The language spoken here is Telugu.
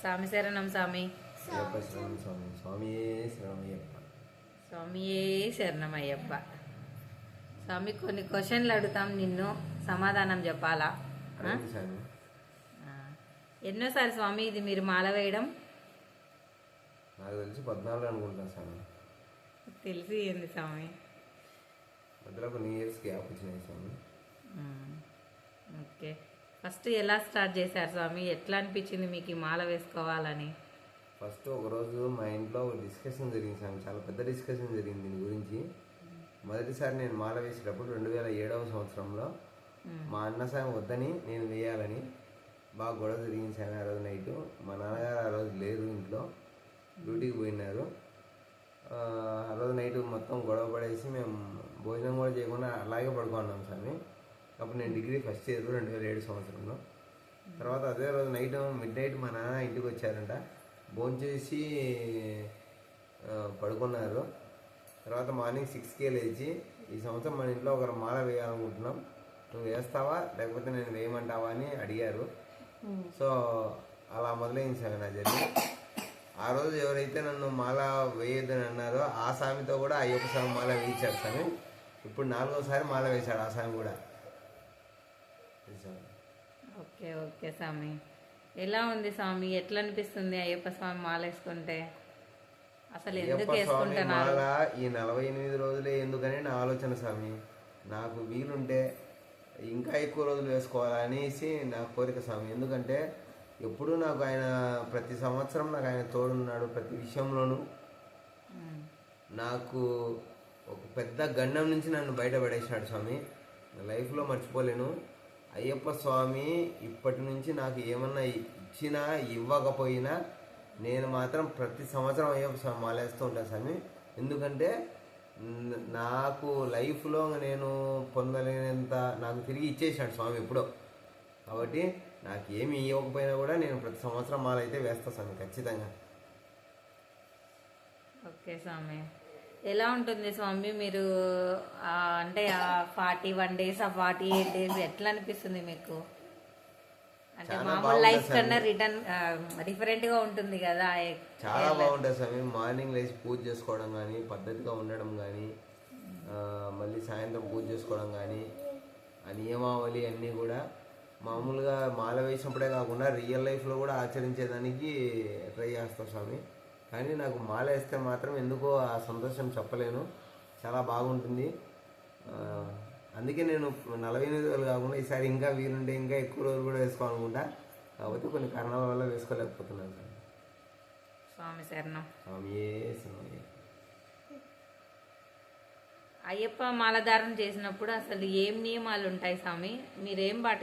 స్వామి శరణం స్వామి. స్వామియే శరణమయ్యప్ప. స్వామియే శరణం అయ్యప్ప స్వామి కొన్ని క్వశ్చన్లు అడుగుతాం నిన్ను. సమాధానం చెప్పాలా. ఎన్నోసారి స్వామి ఇది మీరు మాల వేయడం? నాకు తెలిసి పద్నాలుగు అనుకుంటా స్వామి తెలిసి ఏంది స్వామి? మధ్యలో కొన్ని ఇయర్స్ గ్యాప్ వచ్చినాయి స్వామి. ఓకే. ఫస్ట్ ఎలా స్టార్ట్ చేశారు స్వామి? ఎట్లా అనిపించింది మీకు ఈ మాల వేసుకోవాలని? ఫస్ట్ ఒకరోజు మా ఇంట్లో ఒక డిస్కషన్ జరిగింది స్వామి. చాలా పెద్ద డిస్కషన్ జరిగింది దీని గురించి. మొదటిసారి నేను మాల వేసేటప్పుడు రెండు వేల ఏడవ సంవత్సరంలో మా అన్న స్వామి వద్దని నేను వేయాలని బాగా గొడవ జరిగింది స్వామి ఆ రోజు నైట్. మా నాన్నగారు ఆ రోజు లేరు ఇంట్లో. డ్యూటీకి పోయినారు. ఆ ఆ రోజు నైట్ మొత్తం గొడవ పడేసి మేము భోజనం కూడా చేయకుండా అలాగే పడుకున్నాం స్వామి. అప్పుడు నేను డిగ్రీ ఫస్ట్ ఇయర్ రెండు వేల ఏడు సంవత్సరంలో. తర్వాత అదే రోజు నైట్ మిడ్ నైట్ మా నాన్న ఇంటికి వచ్చారంట. భోంచేసి పడుకున్నారు. తర్వాత మార్నింగ్ సిక్స్కే లేచి ఈ సంవత్సరం మన ఇంట్లో ఒకరు మాల వేయాలనుకుంటున్నాం. నువ్వు వేస్తావా? లేకపోతే నేను వేయమంటావా అని అడిగారు. సో అలా మొదలైంది సార్ నా జర్నీ. ఆ రోజు ఎవరైతే నన్ను మాల వేయొద్దని అన్నారో ఆ స్వామితో కూడా అయ్యప్ప స్వామి మాల వేయించాడు స్వామి ఇప్పుడు నాలుగోసారి మాల వేశాడు ఆ స్వామి కూడా. ఓకే ఓకే స్వామి. ఎలా ఉంది స్వామి? ఎట్లా అనిపిస్తుంది అయ్యప్ప స్వామి మాల వేసుకుంటే అసలు ఎందుకు వేసుకుంటున్నారు? ఈ నలభై ఎనిమిది రోజులే ఎందుకని నా ఆలోచన స్వామి. నాకు వీలుంటే ఇంకా ఎక్కువ రోజులు వేసుకోవాలనేసి నా కోరిక స్వామి. ఎందుకంటే ఎప్పుడూ నాకు ఆయన ప్రతి సంవత్సరం నాకు ఆయన తోడున్నాడు ప్రతి విషయంలోనూ. నాకు ఒక పెద్ద గండం నుంచి నన్ను బయటపడేసినాడు స్వామి. లైఫ్లో మర్చిపోలేను. అయ్యప్ప స్వామి ఇప్పటి నుంచి నాకు ఏమన్నా ఇచ్చినా ఇవ్వకపోయినా నేను మాత్రం ప్రతి సంవత్సరం అయ్యప్ప స్వామి మాలేస్తూ ఉంటాను స్వామి. ఎందుకంటే నాకు లైఫ్లో నేను పొందలేనంత నాకు తిరిగి ఇచ్చేసాడు స్వామి ఎప్పుడో. కాబట్టి నాకు ఏమి ఇవ్వకపోయినా కూడా నేను ప్రతి సంవత్సరం మాలైతే వేస్తాను స్వామి ఖచ్చితంగా. ఓకే స్వామి. ఎలా ఉంటుంది స్వామి మీరు అంటే ఆ ఫార్టీ వన్ డేస్ ఆ ఫార్టీ ఎయిట్ డేస్ ఎట్లా అనిపిస్తుంది మీకు? అంటే మామూలు లైఫ్ కన్నా రిటర్న్ డిఫరెంట్గా ఉంటుంది కదా చాలా బాగుంటుంది స్వామి. మార్నింగ్ లేచి పూజ చేసుకోవడం కానీ పద్ధతిగా ఉండడం కానీ మళ్ళీ సాయంత్రం పూజ చేసుకోవడం కానీ ఆ నియమావళి అన్నీ కూడా మామూలుగా మాల వేసినప్పుడే కాకుండా రియల్ లైఫ్లో కూడా ఆచరించేదానికి ట్రై చేస్తాం స్వామి. కానీ నాకు మాల వేస్తే మాత్రం ఎందుకో ఆ సంతోషం చెప్పలేను. చాలా బాగుంటుంది. అందుకే నేను నలభై ఎనిమిది రోజులు కాకుండా ఈసారి ఇంకా వీలుంటే ఇంకా ఎక్కువ రోజులు కూడా వేసుకోవాలనుకుంటా. కాకపోతే కొన్ని కారణాల వల్ల వేసుకోలేకపోతున్నాను. సార్ స్వామి శరణం స్వామియే శరణమయ్య. అయ్యప్ప మాలధారణ చేసినప్పుడు అసలు ఏం నియమాలు ఉంటాయి స్వామి? మీరేం పాటి